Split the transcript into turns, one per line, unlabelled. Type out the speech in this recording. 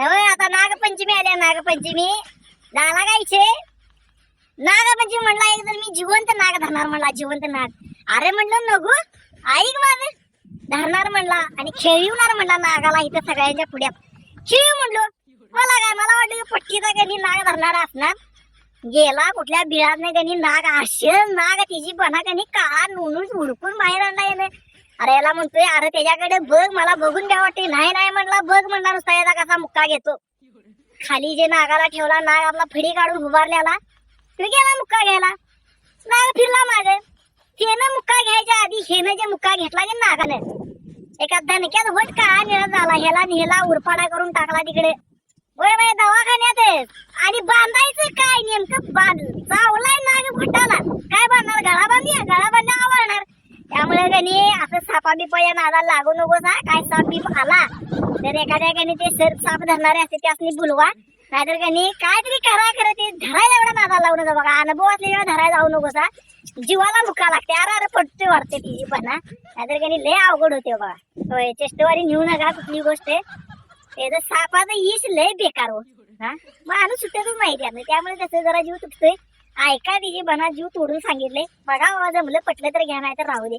नव्हे आता नागपंचमी आल्या नागपंचमी. दाला गायचे नागपंचमी म्हणला एक मी जिवंत नाग धरणार म्हणला जिवंत नाग. अरे म्हणलं नगू ऐक माझं धरणार म्हणला आणि खेळवणार म्हणला नागाला इथं सगळ्यांच्या पुढ्यात. खेळू म्हणलो. मला काय मला वाटलं की पट्टीचा कधी नाग धरणार असणार? गेला कुठल्या बिळात नाही त्यांनी नाग असेल नाग तिची बना त्यांनी काळा नोनून हुडकून बाहेर आणला अरे याला म्हणतोय अरे त्याच्याकडे बघ मला बघून द्या वाटते नाही नाही म्हणला बघ म्हणला नुसता याचा कसा मुक्का घेतो. खाली जे नागाला ठेवला नाग आपला फडी काढून उभारल्याला तो गेला मुक्का घ्यायला? नाग फिरला मागे. त्यानं मुक्का घ्यायच्या आधी हेनं जे मुक्का घेतला की नागाने. एका धनक्यात होत का निळा झाला ह्याला नेला उरफाडा करून टाकला तिकडे. होय बाई दवाखान्यात आहे. आणि बांधायचं काय? नेमकं बांध चावलाय त्यामुळे कनी असं सापा बिपा या नादाला लागू नकोस हा काय साप बीप आला तर एखाद्या कनी ते सर साप धरणारे असते त्यासनी बुलवा नाहीतर कनी काहीतरी करा खरं ते धरायला एवढा नादाला लावू नका बघा. अनुभव असल्याशिवाय धरायला जाऊ नकोस हा जीवाला मुका लागते अरे अरे पडतोय वाटते तिची पण नाहीतर कनी लय अवघड होते बघा. होय चेष्टवारी नेऊ नका कुठली गोष्ट त्याचं सापाचं ईश लय बेकार हो हा. माणूस सुटतच नाही त्यानं त्यामुळे त्याचं जरा जीव तुटतोय. ऐका तिची बना जीव तोडून सांगितले बघा जमलं पटलं तर घ्या नाही तर राहू दे.